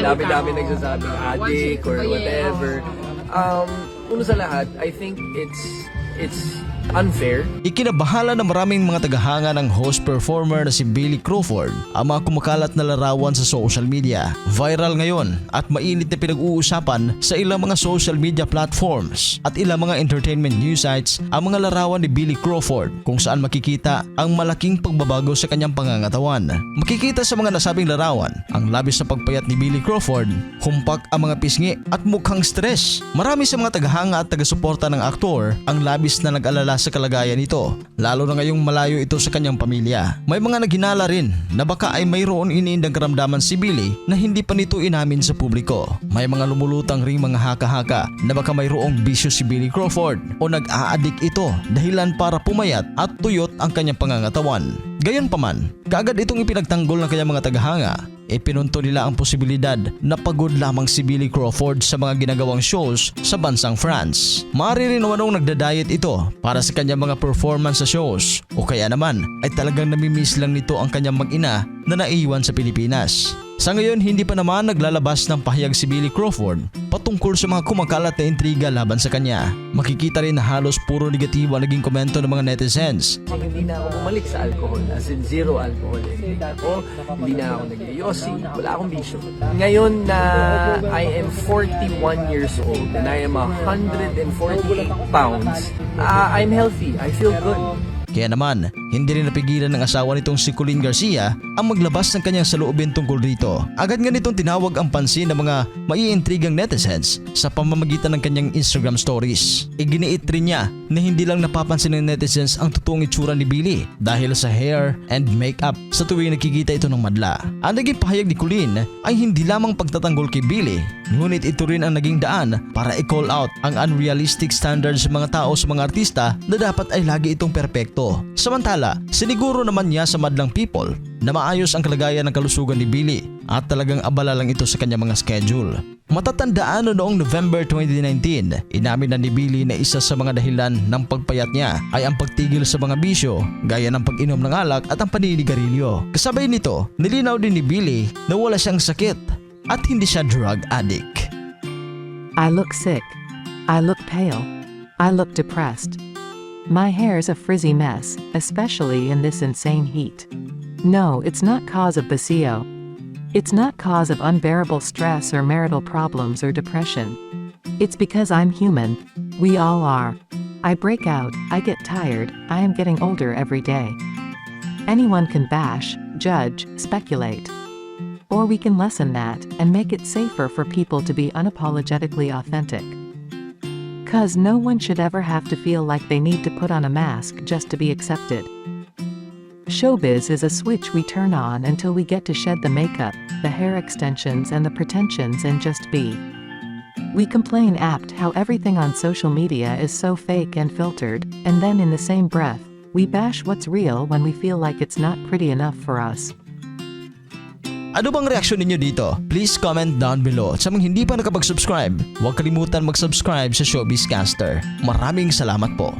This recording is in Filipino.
Ang dami-dami nagsasabing addict or Oh, whatever. Um, uno sa lahat, I think it's it's unfair. Ikinabahala ng maraming mga tagahanga ng host performer na si Billy Crawford ang mga kumakalat na larawan sa social media. Viral ngayon at mainit na pinag-uusapan sa ilang mga social media platforms at ilang mga entertainment news sites ang mga larawan ni Billy Crawford kung saan makikita ang malaking pagbabago sa kanyang pangangatawan. Makikita sa mga nasabing larawan ang labis na pagpayat ni Billy Crawford, humpak ang mga pisngi at mukhang stress. Marami sa mga tagahanga at tagasuporta ng aktor ang labis na nag-alala sa kalagayan nito, lalo na ngayong malayo ito sa kanyang pamilya. May mga naghinala rin na baka ay mayroon iniindang karamdaman si Billy na hindi pa nito inamin sa publiko. May mga lumulutang ring mga haka-haka na baka mayroong bisyo si Billy Crawford o nag-aadik ito dahilan para pumayat at tuyot ang kanyang pangangatawan. Gayunpaman, kaagad itong ipinagtanggol ng kanyang mga tagahanga ipinunto nila ang posibilidad na pagod lamang si Billy Crawford sa mga ginagawang shows sa bansang France. Maaari rin naman nagda-diet ito para sa kanyang mga performance sa shows o kaya naman ay talagang namimiss lang nito ang kanyang mag-ina na naiwan sa Pilipinas. Sa ngayon, hindi pa naman naglalabas ng pahayag si Billy Crawford patungkol sa mga kumakalat na intriga laban sa kanya. Makikita rin na halos puro negatibo ang naging komento ng mga netizens hindi na ako bumalik sa alcohol, as in zero alcohol intake ako, hindi na ako nagyoyosi, wala akong bisyo. Ngayon na I am 41 years old and I am 148 pounds, uh, I'm healthy, I feel good. Kaya naman, hindi rin napigilan ng asawa nitong si Colleen Garcia ang maglabas ng kanyang saloobin tungkol dito. Agad nga nitong tinawag ang pansin ng mga maiintrigang netizens sa pamamagitan ng kanyang Instagram stories. Iginiit rin niya na hindi lang napapansin ng netizens ang totoong itsura ni Billy dahil sa hair and makeup sa tuwing nakikita ito ng madla. Ang naging pahayag ni Colleen ay hindi lamang pagtatanggol kay Billy, ngunit ito rin ang naging daan para i-call out ang unrealistic standards sa mga tao sa mga artista na dapat ay lagi itong perpekto. Samantala, siniguro naman niya sa madlang people na maayos ang kalagayan ng kalusugan ni Billy at talagang abala lang ito sa kanyang mga schedule. Matatandaan no noong November 2019, inamin na ni Billy na isa sa mga dahilan ng pagpayat niya ay ang pagtigil sa mga bisyo gaya ng pag-inom ng alak at ang paninigarilyo. Kasabay nito, nilinaw din ni Billy na wala siyang sakit at hindi siya drug addict. I look sick. I look pale. I look depressed. My hair's a frizzy mess, especially in this insane heat. No, it's not cause of basio. It's not cause of unbearable stress or marital problems or depression. It's because I'm human. We all are. I break out, I get tired, I am getting older every day. Anyone can bash, judge, speculate. Or we can lessen that and make it safer for people to be unapologetically authentic. Cause no one should ever have to feel like they need to put on a mask just to be accepted. Showbiz is a switch we turn on until we get to shed the makeup, the hair extensions, and the pretensions and just be. We complain apt how everything on social media is so fake and filtered, and then in the same breath, we bash what's real when we feel like it's not pretty enough for us. Ano bang reaksyon ninyo dito? Please comment down below. At sa mga hindi pa nakapag-subscribe, huwag kalimutan mag-subscribe sa Showbiz Caster. Maraming salamat po.